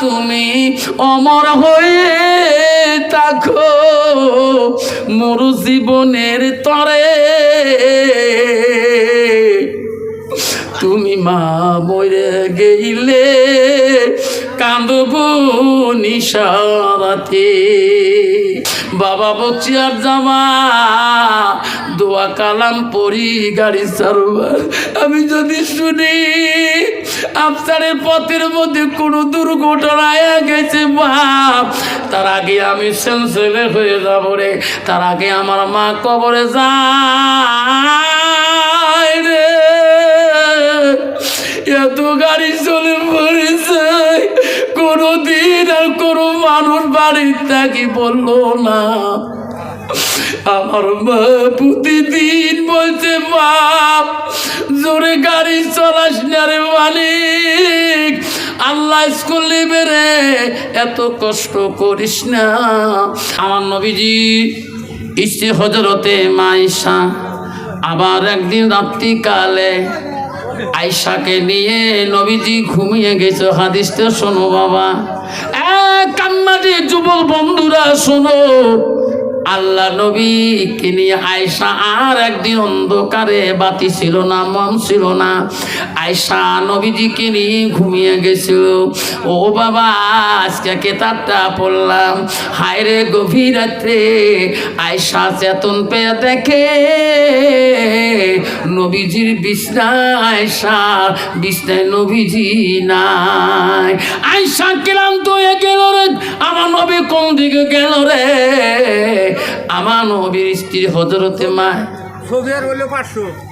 তুমি অমর হয়ে থাকো। মোর জীবনের তরে তুমি মা মরে গেইলে কান্দব নিশারাতে। বাবা বচিয়ার জামা, দোয়া কালাম পরি, গাড়ি সারবার আমি যদি শুনি, আফসারের পথের মধ্যে কোনো দুর্ঘটনায় গেছে বাপ তার আগে আমি সেন্সেলে হয়ে যাব রে। তার আগে আমার মা কবরে যায় রে। এত গাড়ি চলে পড়েছে কোনো দিন আর কোনো মানুষ বাড়ির থাকি বলল না। আমার মা প্রতিদিন বলছে বাপ জোরে গাড়ি চলাস না রে মালিক। আল্লাহ স্কুল নেবে রে, এত কষ্ট করিস না। আমার নবীজি ইসে হজরতে মাইশা আবার একদিন রাত্রিকালে আয়সাকে নিয়ে নবীজি ঘুমিয়ে গেছে। হাদিসটা শোনো বাবা। এক যুবক বন্ধুরা শোনো। আল্লাহ নবী নিয়ে আয়সা আর একদিন অন্ধকারে বাতি ছিল না, মন ছিল না। আয়সা নবীজিকে নিয়ে ঘুমিয়ে গেছিল। ও বাবা, আজকে কেতাবটা পড়লাম। হায় রে গভীর রাত্রে আয়সা চেতন পেয়ে দেখে, নবীজির বিছনায় আয়সা বিছনায় নবীজি নাই। আয়সা ক্লান্ত হয়ে গেল রে, আমার নবী কোন দিকে গেল রে? আমার নবীর স্ত্রী হজরতে মা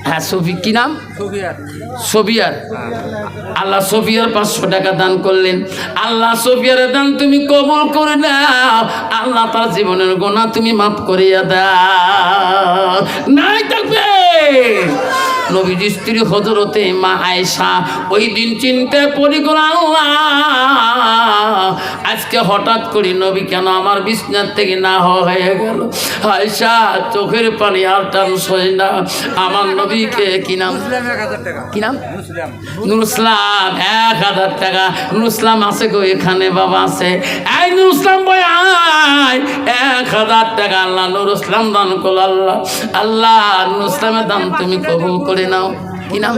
হ্যাঁ সফি কি নাম? আল্লাহ সফিয়ার পাঁচশো টাকা দান করলেন। আল্লাহ দান তুমি কবল করে দাও আল্লাহ তার জীবনের গোনা তুমি মাফ করিয়া দাও। নাই থাকবে নবীজি স্ত্রী হজরতে মা আয়েশা ওই দিন চিন্তায় পড়ি গেল আজকে হঠাৎ করে নবী কেন আমার বিছনার থেকে না হয়ে গেল? আয়েশা, চোখের পানি আর টান সয় না। আমার নবীকে কি নাম? কি নাম? নুরুসলাম এক হাজার টাকা। নুরুসলাম আছে গো এখানে, বাবা আছে। এই নুরুসলাম বই আয়। এক হাজার টাকা আল্লাহ নুরুসলাম দান করল আল্লাহ। আল্লাহ নুরুসলামের দান তুমি কবুল করে নাও। কি নাম?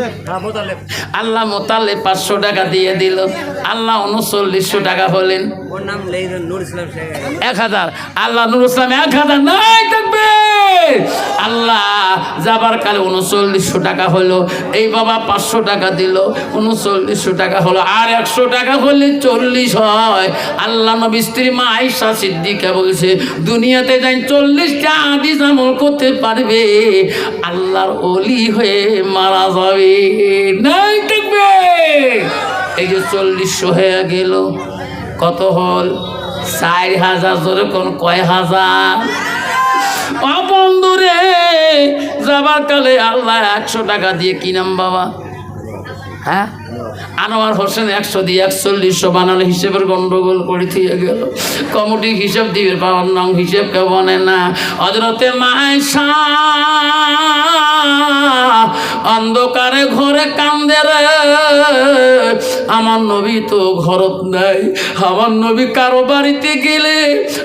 আল্লাহ মোতালে পাঁচশো টাকা দিয়ে দিল। আল্লাহ উনচল্লিশশো টাকা হলেন। এক হাজার। আল্লাহ নুর ইসলাম এক হাজার। নাই থাকবে। আল্লাহ, যাবার কালে উনচল্লিশশো টাকা হলো, এই বাবা পাঁচশো টাকা দিল, উনচল্লিশশো টাকা হলো, আর একশো টাকা হলে চল্লিশ হয়। আল্লাহ নবী স্ত্রী মা আয়সা সিদ্দিকা বলছে, দুনিয়াতে যাই চল্লিশটা আদিস আমল করতে পারবে, আল্লাহর অলি হয়ে মারা যাবে। নাই থাকবে। এই যে চল্লিশশো হয়ে গেল, কত হল? চার হাজার, জোরে কোন কয় হাজার? বন্ধুরে, যাবার কালে আল্লাহ একশো টাকা দিয়ে কিনাম বাবা? হ্যাঁ? আনোয়ার হোসেন একশো দিয়ে একচল্লিশশো বানানো হিসেবের গন্ডগোল করে দিয়ে গেল। কমিটি হিসেব দিবে, বাবার নাম হিসেব কেউ বনে না। হজরতে মায়সা অন্ধকারে ঘরে কান্দে রে। আমার নবী তো ঘরত নাই। আমার নবী কারও বাড়িতে গেলে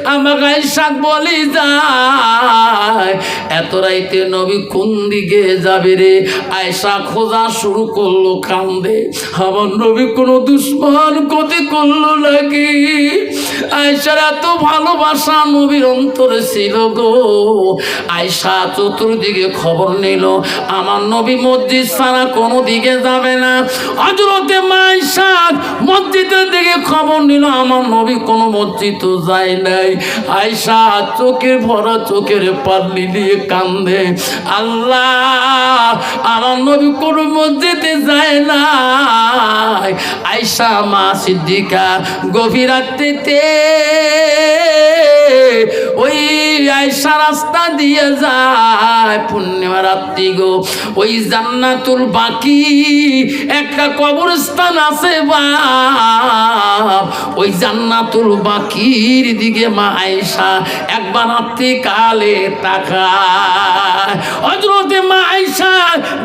আমার আমাকে শাক বলি যায়। এত রাইতে নবী কোন দিকে যাবে রে? আয়সা খোঁজা শুরু করল কান্দে। আমার নবী কোনো দুশ্মন ক্ষতি করল নাকি? আয়সার এত ভালোবাসা নবীর অন্তরে ছিল গো। আয়সা চতুর্দিকে খবর নিল। আমার নবী মসজিদ ছাড়া কোনো দিকে যাবে না। হজরতে মাইশা মসজিদের দিকে খবর নিল, আমার নবী কোনো মসজিদ যায় নাই। আয়সা চোখের ভরা চোখের পাল্লি দিয়ে কান্দে, আল্লাহ, আমার নবী কোনো মসজিদে যায় না আয়সা মা সিদ্দিকা গভীর রাত্রিতে ওই আয়সা রাস্তা দিয়ে যায় পূর্ণিমা গো। ওই জান্নাতুল বাকি, একটা কবরস্থান আছে বাপ। ওই জান্নাতুল বাকির দিকে মা আয়েশা একবার রাত্রি কালে তাকায়। হজরতে মা আয়েশা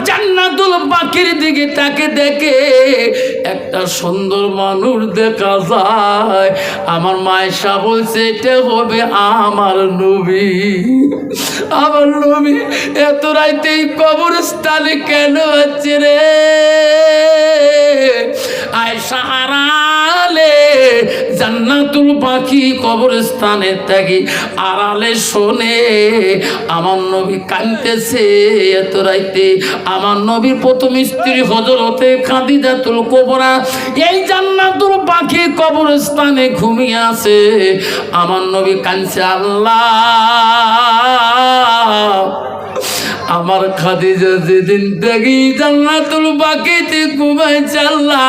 জান্নাতুল বাকির দিকে তাকে দেখে একটা সুন্দর মানুষ দেখা যায়। আমার মায়েশা বলছে, এটা হবে আমার নবী। আমার নবী এত রাইতেই কবরস্থানে কেন আছে রে? আয়সা আড়ালে জান্নাতুল পাখি কবরস্থানে থাকি। আড়ালে শোনে, আমার নবী কাঁদতেছে এত রাইতে। আমার নবীর প্রথম স্ত্রী হজরতে খাদিজাতুল কোবরা এই জান্নাতুল পাখি কবরস্থানে ঘুমিয়ে আছে। আমার নবী কাঁদছে, আল্লাহ। আমার খাদিজা যেদিন দেখি জান্নাতুল বাকিতে ঘুমাই চাল্লা,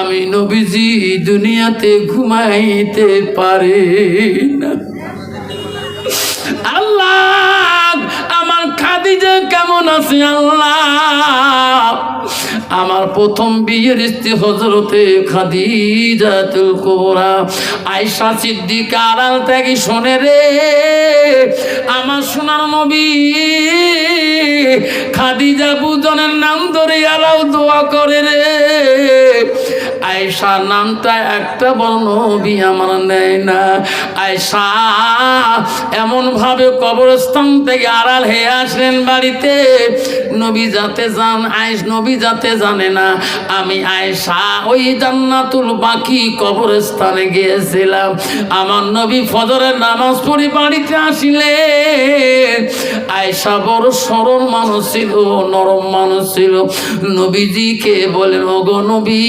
আমি নবীজি দুনিয়াতে ঘুমাইতে পারি না। আল্লাহ, আমার খাদিজা কেমন আছে আল্লাহ? আমার প্রথম বিয়ের স্ত্রী হজরতে খাদিজা তুল কোবরা। আয়সা সিদ্দিক আড়াল থেকে শোনে রে, আমার সোনার নবী খাদিজা বুজনের নাম ধরে আলাও দোয়া করে রে। আয়সা নামটা একটা বড় নবী আমার নেয় না। আয়সা এমন ভাবে কবরস্থান থেকে আড়াল হয়ে আসলেন বাড়িতে। নবী যাতে যান, আয়েশ নবী যাতে জানে না। আমি আয়েশা, ওই জান্নাতুল বাকি কবরস্থানে গিয়েছিলাম। আমার নবী ফজরের নামাজ পড়ি বাড়িতে আসিলে আয়েশা বড় সরল মানুষ ছিল, নরম মানুষ ছিল। নবীজিকে বলেন, ওগো নবী,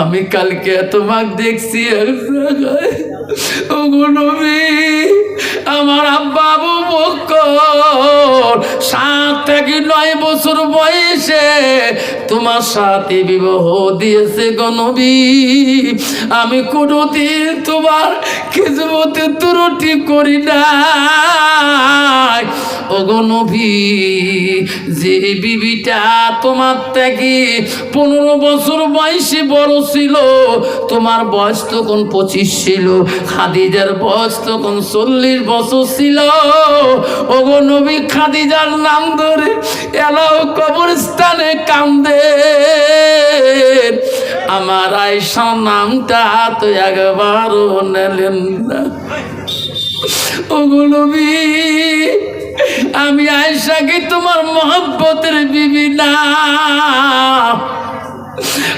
আমি কালকে তোমাকে দেখছি। এক জায়গায় ওগো নবী আমার আব্বা আবু বকর সাত থেকে নয় বছর বয়সে তোমার সাথে বিবাহ দিয়েছে গনবী আমি কোনোদিন তোমার কিসমতে ত্রুটি করি না যে বিবিটা তোমার থেকে পনেরো বছর বয়সে বড় ছিল, তোমার বয়স তখন পঁচিশ ছিল, খাদিজার বয়স তখন চল্লিশ বছর ছিল। ওগো নবী খাদিজার নাম ধরে এলাও কবরস্থানে কান্দে। আমার আয়সা নামটা তো একবারও নেলেন না। ওগো নবী, আমি আয়সাকে তোমার মহব্বতের বিবি না।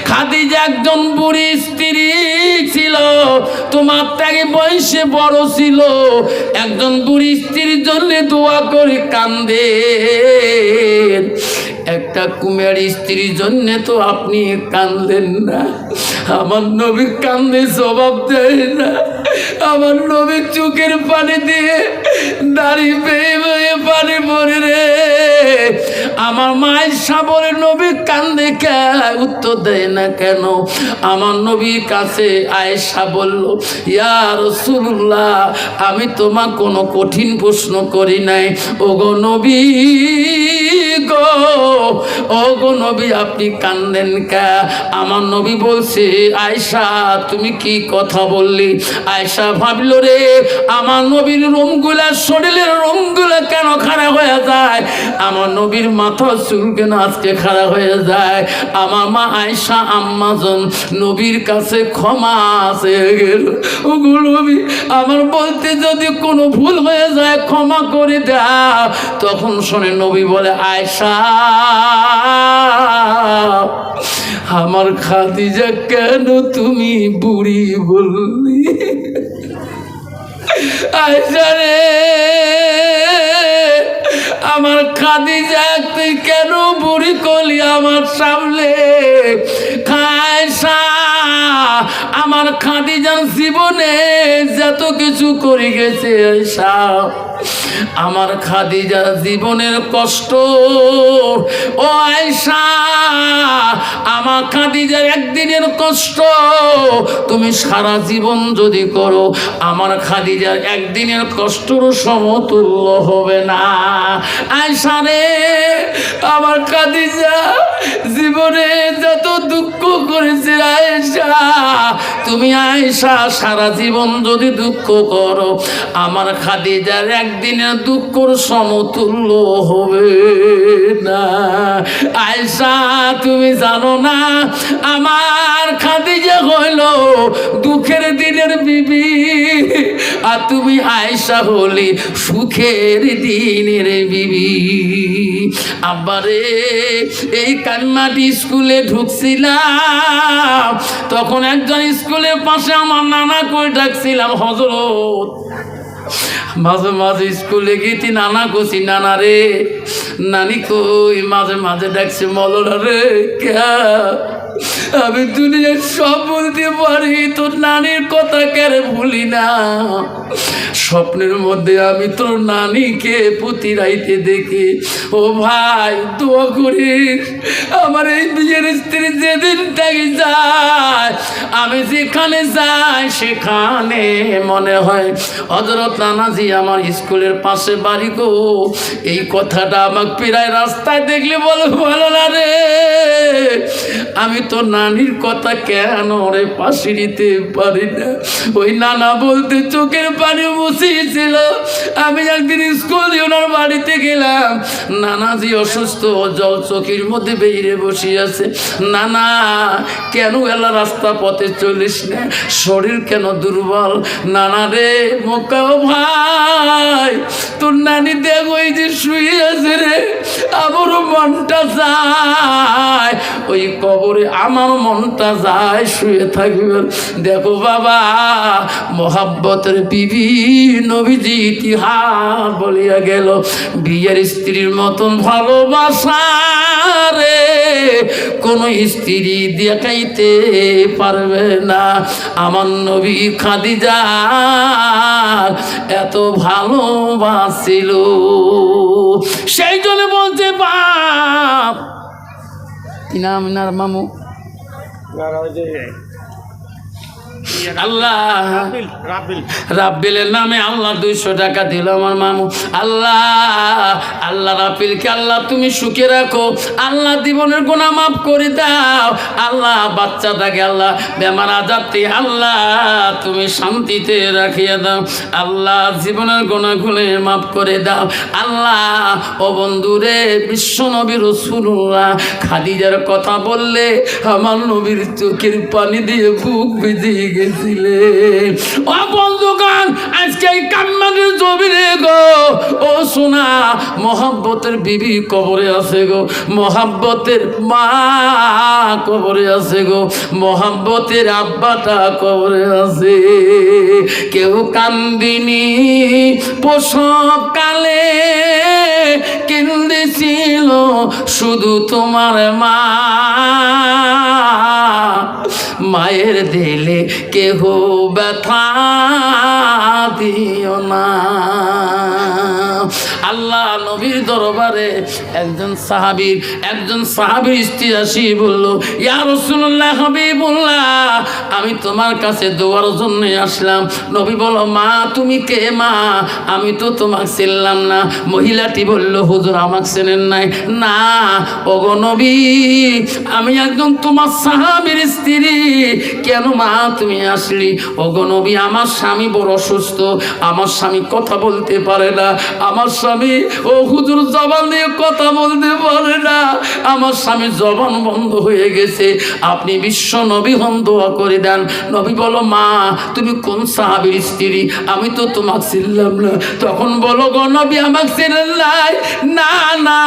খাদিজা একজন বুড়ি স্ত্রী ছিল, তোমার থেকে বয়সে বড় ছিল। একজন বুড়ি স্ত্রীর জন্য দোয়া করে কান্দে। একটা কুমের স্ত্রীর জন্য তো আপনি কান্দলেন না। আমার নবী কান্দে জবাব দেয় না। আমার নবী চোখের পানি দিয়ে দাড়ি পেয়ে পেয়ে পানি পড়ে রে। আমার মায়ের সাবরে নবী কান্দে কে? উত্তর দেয় না কেন? আমার নবীর কাছে আয়েশা বলল, ইয়া রসুল্লাহ আমি তোমার কোনো কঠিন প্রশ্ন করি নাই। ওগো নবী গো। ওগো নবী, আপনি কান্দেন কা? আমার নবী বলছে আয়সা তুমি কি কথা বললি? আয়সা ভাবল, রে, আমার নবীর রোমগুলা, শরীরের রোমগুলা কেন খারাপ হয়ে যায়? আমার নবীর মাথা চুল কেন আজকে খারাপ হয়ে যায়? আমার মা আয়সা আম্মাজন নবীর কাছে ক্ষমা আছে নবী, আমার বলতে যদি কোনো ভুল হয়ে যায়, ক্ষমা করে দাও। তখন শোনে নবী বলে আয়সা আমার খাদিজা কেন তুমি বুড়ি বললি? আইসারে আমার খাদিজা, তুই কেন বুড়ি করলি আমার সামনে? খায়সা, আমার খাদিজার জীবনে যত কিছু করে গেছে আয়সা। আমার খাদিজার জীবনের কষ্ট। ও আয়সা আমার খাদিজার একদিনের কষ্ট। তুমি সারা জীবন যদি করো, আমার খাদিজার একদিনের কষ্টর সমতুল্য হবে না। আয়সা রে, আমার খাদিজা জীবনে যত দুঃখ করেছে আয়সা তুমি আয়সা সারা জীবন যদি দুঃখ করো, আমার খাদিজার একদিনের দুঃখর সমতুল্য হবে না। আয়সা তুমি জানো না, আমার খাদিজা হইল দুঃখের দিনের বিবি। আর তুমি আয়সা হলি সুখের দিনের বিবি। আবারে এই কান্নাটি স্কুলে ঢুকছিলাম। তখন একজন স্কুলের পাশে আমার নানা করে ডাকছিলাম হজরত মাঝে মাঝে স্কুলে গেছি নানা কছি নানা রে। নানি কই, মাঝে মাঝে ডাকছে, মলরা রে, ক্যা? আমি দুনিয়ার সব বলতে পারি, তোর নানির কথা কেন ভুলি না? স্বপ্নের মধ্যে আমি তোর নানিকে প্রতি রাইতে দেখি। ও ভাই, দোয়া করিস, আমার এই বিয়ের স্ত্রী যেদিন থেকে যায়, আমি যেখানে যাই সেখানে মনে হয় হজরত নানাজি আমার স্কুলের পাশে বাড়ি গো। এই কথাটা আমাকে প্রায় রাস্তায় দেখলে বলে ভালো না রে। আমি তো নানির কথা কেন রে পাশে নিতে পারি না? ওই নানা বলতে চোখের পানি বসিয়েছিল আমি একদিন স্কুল দিয়ে ওনার বাড়িতে গেলাম। নানাজি অসুস্থ, জল চোখের মধ্যে বেরিয়ে বসে আছে নানা, কেন এলা রাস্তা পথে চলিস না? শরীর কেন দুর্বল? নানা রে মোকা ভাই, তোর নানি দেখ ওই যে শুয়ে আছে রে। আমারও মনটা যায়। ওই কবরে আমার মনটা যায়, শুয়ে থাকবে দেখো বাবা, মোহাব্বতের বিবি নবীজি ইতিহাস বলিয়া গেল, বিয়ের স্ত্রীর মতন ভালোবাসা রে, কোনো স্ত্রী দেখাইতে পারবে না। আমার নবী খাদিজা এত ভালোবাসিল। সেই জন্য বলছে, বাপ কি ইনার মামু garagem আল্লাহ। রাব্বিলের নামে আল্লাহ দুইশো টাকা দিল আমার মামু। আল্লাহ আল্লাহ রাব্বিলকে আল্লাহ তুমি সুখে রাখো। আল্লাহ জীবনের গোনা মাফ করে দাও। আল্লাহ বাচ্চাটাকে আল্লাহ বেমার আল্লাহ তুমি শান্তিতে রাখিয়ে দাও। আল্লাহ জীবনের গোনাগুলো মাফ করে দাও। আল্লাহ ও বন্ধুরে বিশ্ব নবী রসুল্লাহ খাদিজার কথা বললে আমার নবীর চোখের পানি দিয়ে বুক ভিজিয়ে গেছিলে ও বন্ধুগান আজকে এই কান্নানের জমিনে গো, ও সোনা, মহাব্বতের বিবি কবরে আছে গো, মহাব্বতের মা কবরে আছে গো, মহাব্বতের আব্বাটা কবরে আছে। কেউ কান্দিনি, প্রসব কালে কেন্দেছিল শুধু তোমার মা। মায়ের দিলে কেহ ব্যথা দিও না। আল্লাহ নবীর দরবারে একজন সাহাবীর একজন সাহাবীর স্ত্রী আসি বলল, ইয়া রসুল্লাহ হাবিবুল্লাহ, আমি তোমার কাছে দোয়ার জন্য আসলাম। নবী বলো মা, তুমি কে মা? আমি তো তোমাকে চিনলাম না। মহিলাটি বলল, হুজুর, আমাকে চেনেন নাই। না, ওগো নবী, আমি একজন তোমার সাহাবীর স্ত্রী। কেন মা তুমি আসলি? ওগো নবী, আমার স্বামী বড় অসুস্থ। আমার স্বামী কথা বলতে পারে না। আমার স্বামী, ও হুজুর, জবান দিয়ে কথা বলতে পারে না। আমার স্বামী জবান বন্ধ হয়ে গেছে। আপনি বিশ্ব নবী হন, দোয়া করে দেন। নবী বলো, মা, তুমি কোন সাহাবীর স্ত্রী? আমি তো তোমাকে চিনলাম না। তখন বলো, গো নবী, আমাকে চিনেন নাই? না না,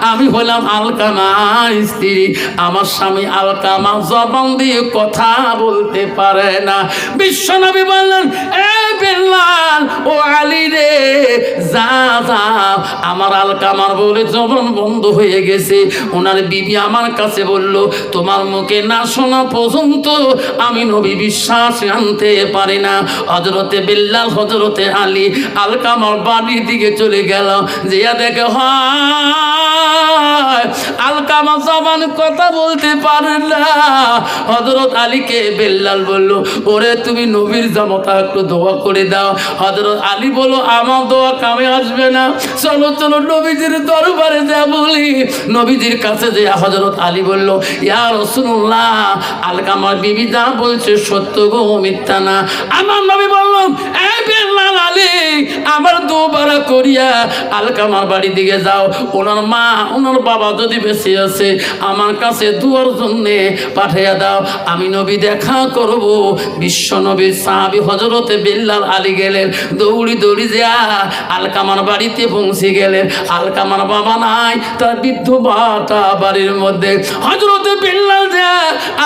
আমি হলাম আলকামার স্ত্রী। আমার স্বামী আলকামা জবান দিয়ে কথা বলতে পারে না। বিশ্ব নবী বললেন, এ বেলাল ও আলী রে, যা যা, আমার আলকামার বলে জবান বন্ধ হয়ে গেছে ওনার বিবি আমার কাছে বলল, তোমার মুখে না শোনা পর্যন্ত আমি নবী বিশ্বাস আনতে পারি না। হজরতে বিল্লাল হজরতে আলী আলকামার বাড়ির দিকে চলে গেল। জিয়া দেখে, হয় আলকামা জবান কথা বলতে পারে না। হজরত আলীকে বেল্লাল বলল, ওরে, তুমি নবীর জামতা, একটু দোয়া করে দাও। হজরত আলী বলো আমার দোয়া কামে আসবে না। চলো চলো, নবীজির দরবারে যা বলি। নবীজির কাছে যে হজরত আলী বলল, ইয়া রসুল্লাহ আলকামার বিবি যা বলছে সত্য গো, মিথ্যা না। আমার নবী বলল এই বেল্লাল আলী, আমার দুবার করিয়া আলকামার বাড়ি দিকে যাও। ওনার মা, ওনার বাবা যদি বেঁচে আছে, আমার কাছে দুয়ার জন্যে পাঠিয়ে দাও। আমি নবী দেখা করব। বিশ্ব নবী সাহাবি হজরতে বিল্লাল আলী গেলেন, দৌড়ি দৌড়ি যা আলকামার বাড়িতে পৌঁছে গেলেন। আলকামার বাবা নাই, তার বৃদ্ধ বাটা বাড়ির মধ্যে। হজরতে বিল্লাল যা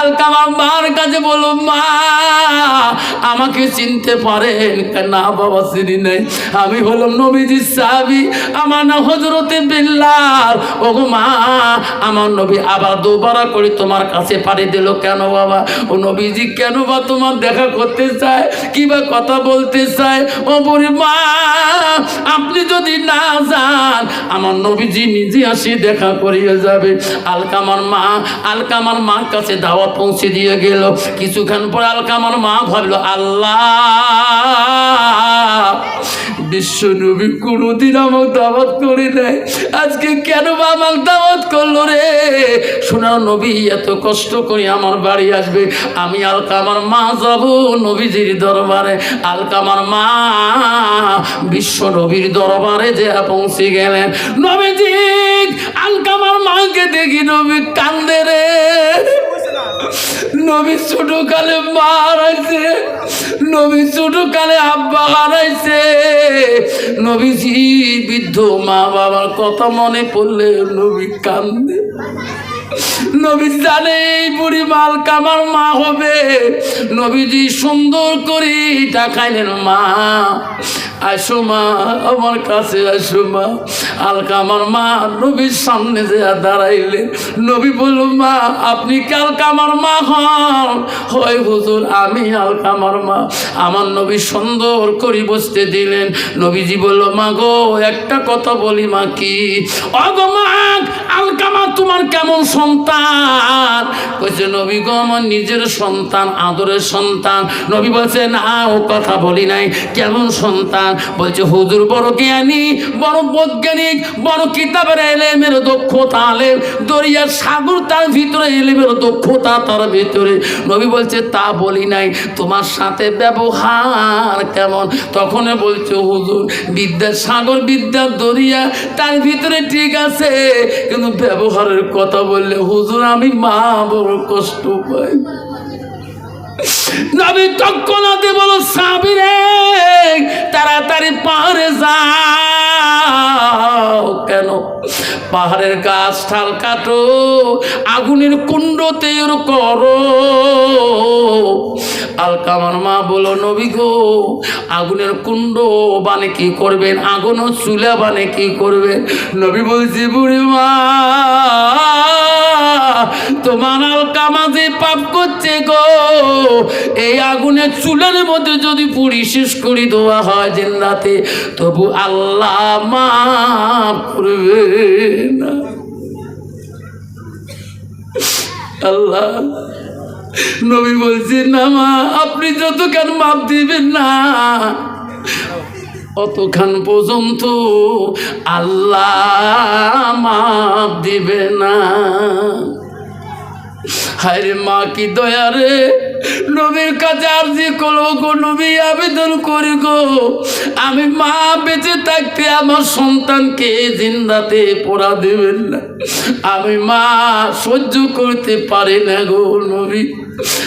আলকামার মার কাছে বলো মা, আমাকে চিনতে পারেন? না বাবা, চিনি নাই। আমি হলাম নবীজি সাহাবি, আমার না হজরতে বিল্লাল। ও মা, আমার নবী আবার দুবারা করে তোমার কাছে পাড়ি দিল। কেন বাবা? ও নবীজি কেন বা তোমার দেখা করতে চায়? কিবা কথা বলতে চায়? ও মা, আপনি যদি না যান, আমার নবীজি নিজে আসি দেখা করিয়ে যাবে। আলকামার মা, আলকামার মার কাছে দাওয়াত পৌঁছে দিয়ে গেল। কিছুক্ষণ পর আলকামার মা ভাবলো, আল্লাহ! বিশ্ব নবী কোনোদিন আমার দাওয়াত করে নেয় আজকে কেন বা আমার দাওয়াত করল রে? সোনার নবী, এত কষ্ট করে আমার বাড়ি আসবে। আমি আলকামার মা যাব নবীজির দরবারে। আলকামার মা বিশ্ব নবীর দরবারে যে পৌঁছে গেলেন। নবীজি, আলকামার মাকে দেখি নবী কান্দে রে। নবী ছোট কালে মা হারাইছে, নবী ছোট কালে আব্বা হারাইছে। নবীজি বৃদ্ধ মা বাবার কথা মনে পড়লে নবী কান্দে। নবী জানে এই বুড়ি মাল কামার মা হবে। নবীজি সুন্দর করে টাকাইলেন মা, আসো মা, আমার কাছে আসো মা। আলকা আমার মা নবীর সামনে যে দাঁড়াইলেন, নবী বলল, মা, আপনি কালকা আমার মা হন? হয় হুজুর, আমি আলকা আমার মা। আমার নবী সুন্দর করে বসতে দিলেন। নবীজি বলল, মা গো, একটা কথা বলি, মা, কি? অগো মা আলকামা তোমার কেমন সন্তান। কইছে, নবী গো, আমার নিজের সন্তান, আদরের সন্তান। নবী বলছে, না, ও কথা বলি নাই। কেমন সন্তান? বলছে, হুজুর বড় জ্ঞানী, বড় বৈজ্ঞানিক, বড় কিতাবের এলেমের দক্ষতা, আলেম। দরিয়ার সাগর তার ভিতরে, এলেমের দক্ষতা তার ভিতরে। নবী বলছে, তা বলি নাই। তোমার সাথে ব্যবহার কেমন? তখন বলছে, হুজুর বিদ্যার সাগর বিদ্যার দরিয়া তার ভিতরে ঠিক আছে, কিন্তু ব্যবহারের কথা বললে হুজুর, আমি মা, বড় কষ্ট পাই। নবী তৎক্ষণাতে বলো, সাবিরে, তাড়াতাড়ি পাহাড়ে যাও। কেন? পাহাড়ের গাছ ঠাল কাটো, আগুনের কুণ্ডতে করো। আলকামার মা বলো, নবী গো, আগুনের কুণ্ড বানে কি করবেন? আগুন ও চুলা বানে কি করবেন? নবী বলছি, বুড়ি মা, তোমার আলকামা যে পাপ করছে গো, এই আগুনের চুলের মধ্যে যদি পুড়ি শেষ করে দেওয়া হয় জিন্দাতে তবু আল্লাহ মাফ করবে না। আল্লাহ নবী বলছে না মা, আপনি যত কেন মাপ দিবেন না, অতখান পর্যন্ত আল্লাহ মাপ দিবে না। হায়রে মা, কি দয়া রে, নবীর কাছে আর্জি করো গো, নবী আবেদন করি গো। আমি মা বেঁচে থাকতে আমার সন্তানকে জিন্দাতে পড়া দেবেন না। আমি মা সহ্য করতে পারি না গো, নবী।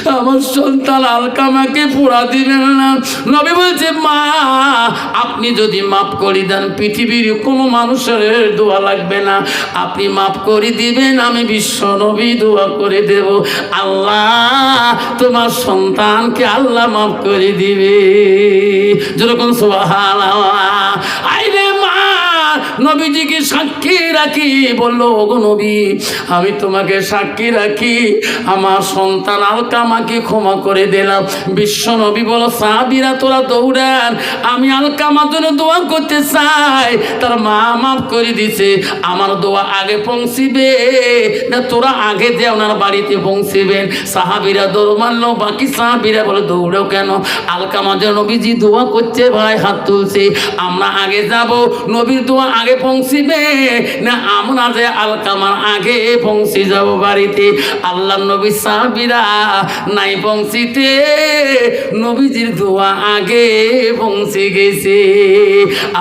আমার সন্তান আলকামাকে পোড়া দিবেন না। নবী বলছে, মা, আপনি যদি মাফ করে দেন, পৃথিবীর কোনো মানুষের দোয়া লাগবে না। আপনি মাফ করে দিবেন, আমি বিশ্ব নবী দোয়া করে দেব। আল্লাহ তোমার সন্তানকে আল্লাহ মাফ করে দিবে। যেরকম সোহান আইরে নবীজিকে সাক্ষী রাখি, বলল, ওগো নবী, আমি তোমাকে সাক্ষী রাখি। আমার সন্তান আলকামাকে ক্ষমা করে দিলাম। বিশ্ব নবী বলো, সাহাবিরা, তোরা দৌড়ান। আমি আলকামার জন্য দোয়া করতে চাই। তার মা মাফ করে দিছে। আমার দোয়া আগে পৌঁছিবে না তোরা আগে যে ওনার বাড়িতে পৌঁছিবেন? সাহাবিরা দৌড় মারলো। বাকি সাহাবিরা বলে, দৌড়াও কেন? আলকামা যে নবীজি দোয়া করছে, ভাই হাত তুলছে। আমরা আগে যাব। নবীর দোয়া আগে পৌঁছিবে? না আমরা যে আলকামার আগে পৌঁছে যাব বাড়িতে? আল্লাহ নবী সাহাবিরা নাই পৌঁছিতে, নবীজির দোয়া আগে পৌঁছে গেছে।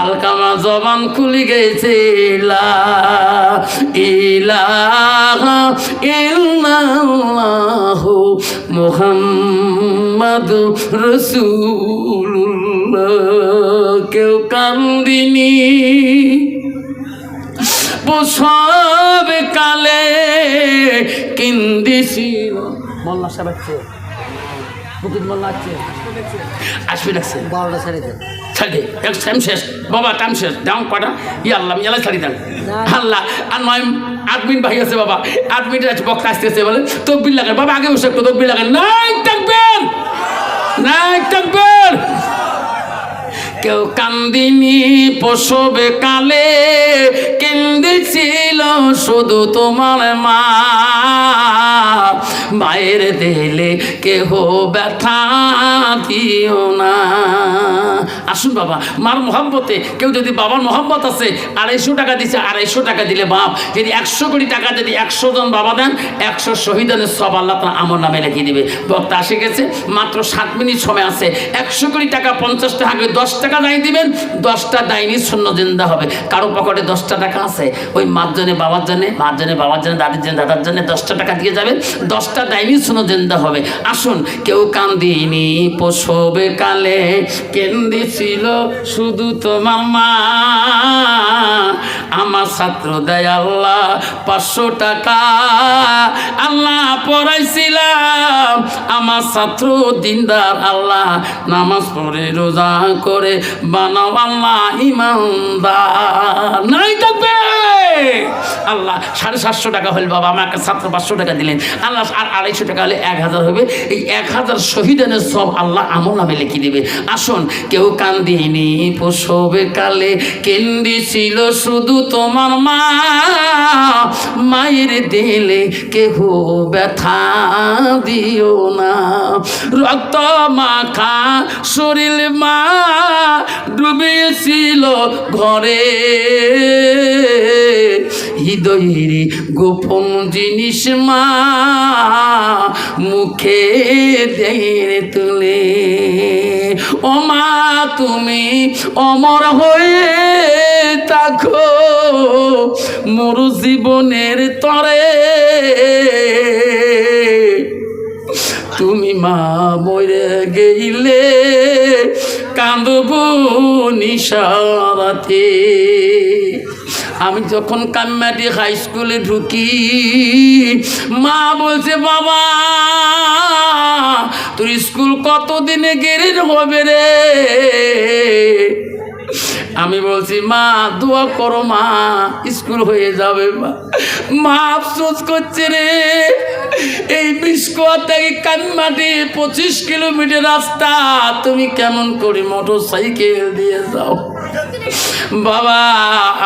আলকামা জবান খুলে গেছে, লা ইলাহা মুহাম্মাদু রাসূলুল্লাহ। কেউ কান্দিনি? প্রসব কালে। কিন্দিছিল মোল্লা সাহেব আছে। বুকির মোল্লা আছে। আসবে ডাকছে বারোটা ছেড়ে দেন ছাড়ি এক টাইম শেষ। বাবা টাইম শেষ। দাম কটা ই আল্লাহ ইয়ালা ছাড়ি দেন। আল্লাহ আর নয় আট মিনিট বাকি আছে বাবা। আট মিনিট আছে বক্তা আসতেছে বলে তকবির লাগান। বাবা আগে বসে একটু তকবির লাগান। নাই থাকবেন নাই থাকবেন কেউ কান্দিনি পশবে কালে কেন্দেছিল শুধু তোমার মা। মায়ের দিলে কেহ ব্যথা দিও না। আসুন বাবা, মার মহব্বতে কেউ যদি বাবার মহব্বত আছে, আড়াইশো টাকা দিচ্ছে আড়াইশো টাকা দিলে বাপ। যদি একশো কোটি টাকা যদি একশো জন বাবা দেন, একশো শহীদের সব আল্লাহ তার আমার নামে লিখে দিবে। বক্তা আসে গেছে, মাত্র সাত মিনিট সময় আছে। একশো কোটি টাকা, পঞ্চাশ টাকা দশ টাকা দায় দিবেন, দশটা দায়নি শূন্য জিন্দা হবে। কারও পকেটে দশটা টাকা আছে। ওই মার জন্য, বাবার জন্যে, মার জন্য, বাবার জন্য, দাদির জন্য, দাদার জন্য দশটা টাকা দিয়ে যাবেন দশটা টাইমই শুনো জেন্দা হবে। আসুন, কেউ কান্দিনি পোষবে কালে কেন্দি ছিল শুধু তোমার মা। ছাত্র দেয় আল্লাহ পাঁচশো টাকা। আল্লাহ পড়াইছিলাম। আমার ছাত্র দিনদার আল্লাহ নামাজ পড়ে, রোজা করে। বানাও আল্লাহ ইমানদার। নাই থাকবে। আল্লাহ সাড়ে সাতশো টাকা হলে বাবা আমাকে ছাত্র পাঁচশো টাকা দিলেন। আল্লাহ আর আড়াইশো টাকা হলে এক হাজার হবে। এই এক হাজার শহীদানের সব আল্লাহ আমল নামে লিখে দিবে। আসুন, কেউ কান্দিনি প্রসবে কালে কেন্দি ছিল শুধু তোমার মা, মায়ের দিলে কেহ ব্যথা দিও না। রক্ত মাখা শরীর মা ডুবিয়েছিল ঘরে। হৃদয়ের গোপন জিনিস মা মুখে দের তুলে। ও মা তুমি অমর হয়ে থাকো। মোর জীবনের তরে তুমি মা মরে গেইলে নিশা নিশারাতে। আমি যখন কাম্যাটি হাই স্কুলে ঢুকি, মা বলছে, বাবা, তোর স্কুল কতদিনে গেড়ে হবে রে? আমি বলছি, মা, দোয়া করো, মা, স্কুল হয়ে যাবে, মা। আফসোস করছে রে। এই বিস্কুয়া থেকে কানমাটি পঁচিশ কিলোমিটার রাস্তা, তুমি কেমন করে মোটর সাইকেল দিয়ে যাও? বাবা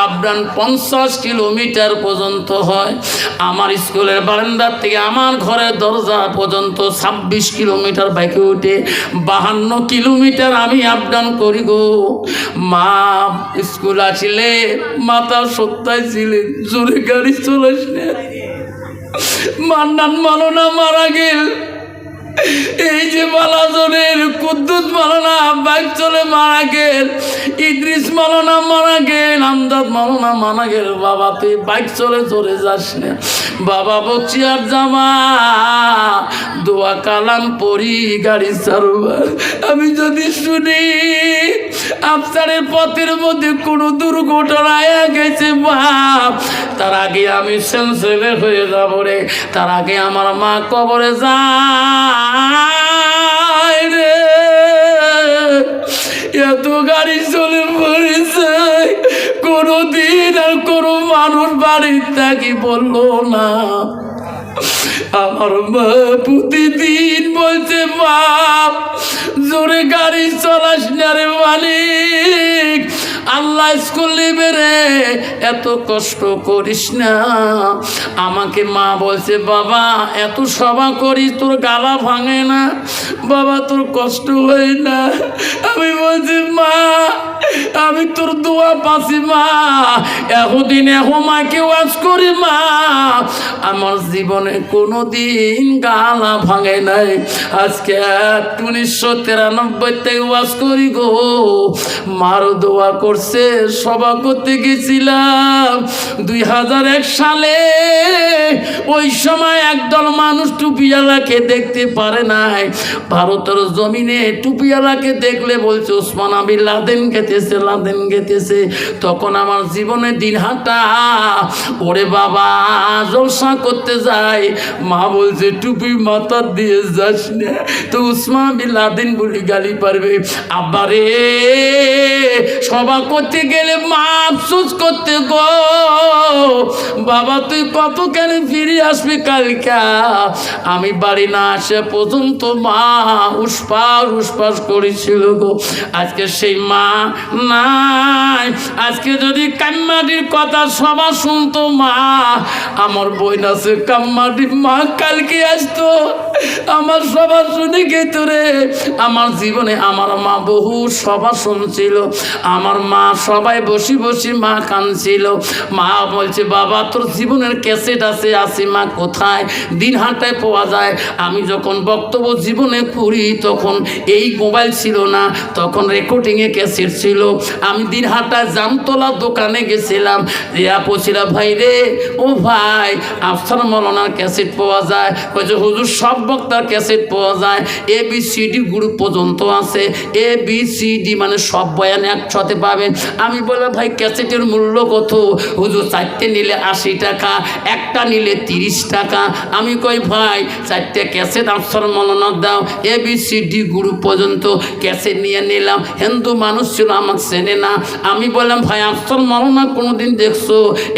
আপডান পঞ্চাশ কিলোমিটার পর্যন্ত হয়। আমার স্কুলের বারান্দার থেকে আমার ঘরের দরজা পর্যন্ত ছাব্বিশ কিলোমিটার বাইকে উঠে বাহান্ন কিলোমিটার আমি আপডাউন করি গো। মা স্কুল আসলে মাথা সত্যায় ছিলেন জোরে গাড়ি চলে মান্নান মাননা মারা গেল। এই যে মালাজনের কুদ্দুত মালানা বাইক চলে মারা গেল, ইদ্রিস মালানা মারা গেল আমদাদ মালানা মারা গেল। বাবা, তুই বাইক চলে চলে যাস না। বাবা আর জামা, দোয়া কালাম পড়ি গাড়ি চারবার আমি যদি শুনি, আফসারের পথের মধ্যে কোনো দুর্ঘটনা হয়ে গেছে বাপ। তার আগে আমি সেন্সেলে হয়ে যাব রে। তার আগে আমার মা কবরে যায় রে। এত গাড়ি চলে পড়ে যায় কোনোদিন বাড়ির থাকি বলল না। আমার মা প্রতিদিন বলছে, বাপ, জোরে গাড়ি চলাস না রে মালিক। আল্লাহ স্কুল রে, এত কষ্ট করিস না। আমাকে মা বলছে, বাবা, এত সভা করিস, তোর গালা ভাঙে না। বাবা, তোর কষ্ট হয় না। আমি বলছি, মা আমি তোর দোয়া পাচ্ছি মা। এতদিন এখন মাকে ওয়াজ করি, মা। আমার জীবনে কোনো দিন গালা ভাঙে নাই। আজকে উনিশশো তিরানব্বই থেকে ওয়াজ করি গো। মার দোয়া করছে, সভা করতে গেছিলাম। দুই হাজার এক সালে ওই সময় একদল মানুষ টুপিয়ালাকে দেখতে পারে নাই। ভারতের জমিনে টুপিয়ালাকে দেখলে বলছে, ওসমান আবি লাদেন গেতেছে লাদেন গেতেছে। তখন আমার জীবনে দিন হাঁটা, ওরে বাবা, জলসা করতে যায় মা বলছে, টুপি মাথার দিয়ে যাস না, তো লাদেন বলি গালি পারবে। আবারে সভা করতে গেলে মা আফসোস করতে গো। বাবা, তুই কত কেন ফিরে আসবি কালকা? আমি বাড়ি না আসে পর্যন্ত মা উসপাস উসপাস করেছিল গো। আজকে সেই মা নাই। আজকে যদি কাম্মাটির কথা সবার শুনতো মা, আমার বই নাচে কাম্মাটি মা কালকে আসতো। আমার সবার শুনে গেত রে। আমার জীবনে আমার মা বহু সভা শুনছিল। আমার মা সবাই বসি বসি মা কাঁদছিল। মা বলছে, বাবা, তোর জীবনের ক্যাসেট আছে আসি মা, কোথায়? দিন হাঁটায় পাওয়া যায়। আমি যখন বক্তব্য জীবনে করি তখন এই মোবাইল ছিল না। তখন রেকর্ডিংয়ে ক্যাসেট ছিল। আমি দিন হাঁটায় জামতলা দোকানে গেছিলাম। রিয়া পছিলা, ভাই রে, ও ভাই, আফসার মৌলানার ক্যাসেট পাওয়া যায়। কয়েছে হুজুর, সব বক্তার ক্যাসেট পাওয়া যায়। A, B, C, D group পর্যন্ত আছে। এ, বি, সি, ডি মানে সব বয়ান একসাথে পাবেন। আমি বললাম, ভাই, ক্যাসেটের মূল্য কত? হুজুর, চারটে নিলে আশি টাকা, একটা নিলে তিরিশ টাকা। আমি কই, ভাই, চারটে ক্যাসেট আফসার মৌলানা দাও। A, B, C, D group পর্যন্ত ক্যাসেট নিয়ে নিলাম। হিন্দু মানুষ ছিল আমাকে চেনে না। আমি বললাম, ভাই আফসার মৌলানা কোনোদিন দেখছ?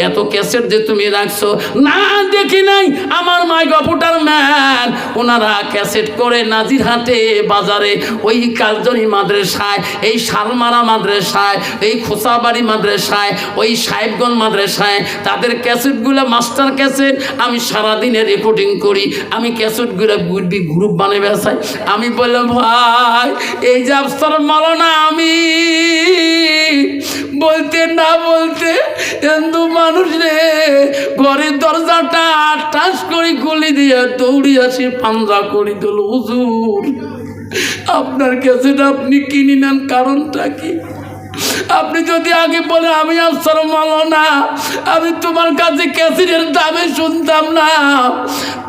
এত ক্যাসেট যে তুমি রাখছো? না, দেখি নাই। আমার মাই গপুটার ম্যান। ওনারা ক্যাসেট করে নাজিরহাটে বাজারে, ওই কালজনি মাদ্রাসায়, এই শালমারা মাদ্রাসায়, এই খোসাবাড়ি মাদ্রাসায়, ওই সাহেবগঞ্জ মাদ্রাসায়, তাদের ক্যাসেটগুলো মাস্টার ক্যাসেট আমি সারাদিনে রেকর্ডিং করি। আমি ক্যাসেটগুলো গুরবি গ্রুপ বানিয়ে বেসাই আমি বললাম, ভাই, এই যে আফসার না আমি। বলতে না বলতে হিন্দু মানুষ রে, ঘরের দরজাটা টাস করে খুলি দিয়ে দৌড়ি আসি, পাঞ্জা করে দিল, হুজুর, আপনার ক্যাসেট আপনি কিনে নেন, কারণটা কি? আপনি যদি আগে বলে আমি আফসার মালো না, আমি তোমার কাছে ক্যাসেটের দামে শুনতাম না,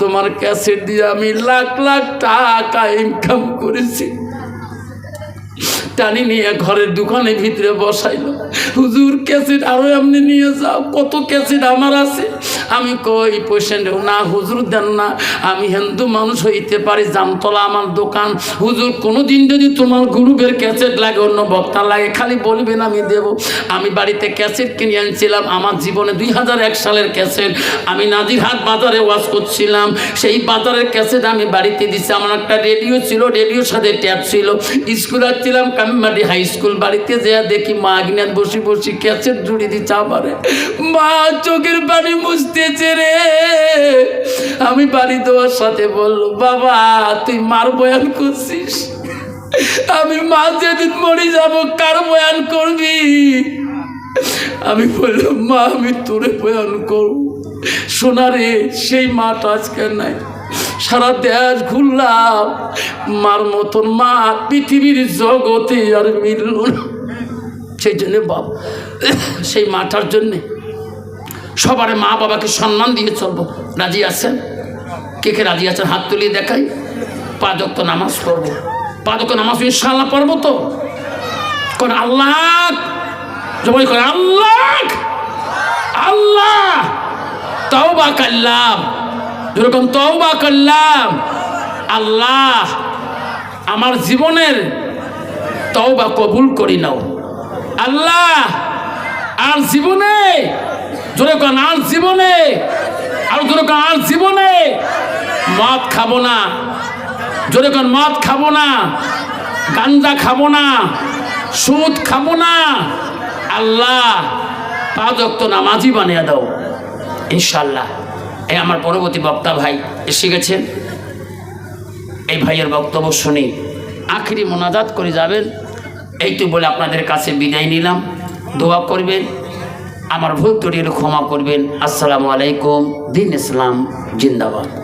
তোমার ক্যাসেট দিয়ে আমি লাখ লাখ টাকা ইনকাম করেছি। টানি নিয়ে ঘরের দোকানের ভিতরে বসাইল। হুজুর, ক্যাসেট আরও এমনি নিয়ে যাও, কত ক্যাসেট আমার আছে? আমি কই পেশেন্ট না, হুজুর দেন না। আমি হিন্দু মানুষ হইতে পারি, জামতলা আমার দোকান। হুজুর কোনো দিন যদি তোমার গ্রুপের ক্যাসেট লাগে, অন্য বক্তা লাগে, খালি বলবেন, আমি দেব। আমি বাড়িতে ক্যাসেট কিনে আনছিলাম, আমার জীবনে দুই হাজার এক সালের ক্যাসেট। আমি নাজিরহাট বাজারে ওয়াজ করছিলাম, সেই বাজারের ক্যাসেট আমি বাড়িতে দিছি। আমার একটা রেডিও ছিল, রেডিওর সাথে ট্যাপ ছিল। স্কুল আসছিলাম কামিমাটি হাই স্কুল বাড়িতে যেয়ে দেখি মা আগ্নেত বসে বসে ক্যাসেট জুড়ে দিচ্ছে আমারে। মা চোখের পানি মুছতেছে রে। আমি বাড়ি দেওয়ার সাথে বলল, বাবা, তুই মার বয়ান করছিস? আমি মা যেদিন মরে যাব, কার বয়ান করবি? আমি বললাম, মা, আমি তোরে বয়ান করব। সোনারে সেই মাটা আজকে নাই। সারা দেশ ঘুরলাম, মার মতন মা পৃথিবীর জগতে আর মিলল সেই জন্যে বাপ, সেই মাটার জন্যে সবার মা বাবাকে সম্মান দিয়ে চলবো। রাজি আছেন? কে কে রাজি আছেন? হাত তুলিয়ে দেখাই। পাঁচক তো নামাজ পড়ব। পাঁচক নামাজ ইনশাল্লাহ পড়ব তো। কোন আল্লাহ, জবাই করে আল্লাহ আল্লাহ তাও বা করলাম যেরকম তওবা করলাম, আল্লাহ আমার জীবনের তওবা কবুল করি নাও। আল্লাহ, আর জীবনে, জোরে কন, আর জীবনে, আর জোরে কন, আর জীবনে মদ খাব না। জোরে কন, মদ খাব না। গাঞ্জা খাব না। সুদ খাব না। আল্লাহ পাঁচ নামাজি বানিয়ে দাও ইনশাল্লাহ এই আমার পরবর্তী বক্তা ভাই এসে গেছেন। এই ভাইয়ের বক্তব্য শুনি আখিরি মোনাজাত করে যাবেন। এইটু বলে আপনাদের কাছে বিদায় নিলাম। দোয়া করবেন। আমার ভুল তরিয়ে ক্ষমা করবেন। আসসালামু আলাইকুম। দিন ইসলাম, জিন্দাবাদ।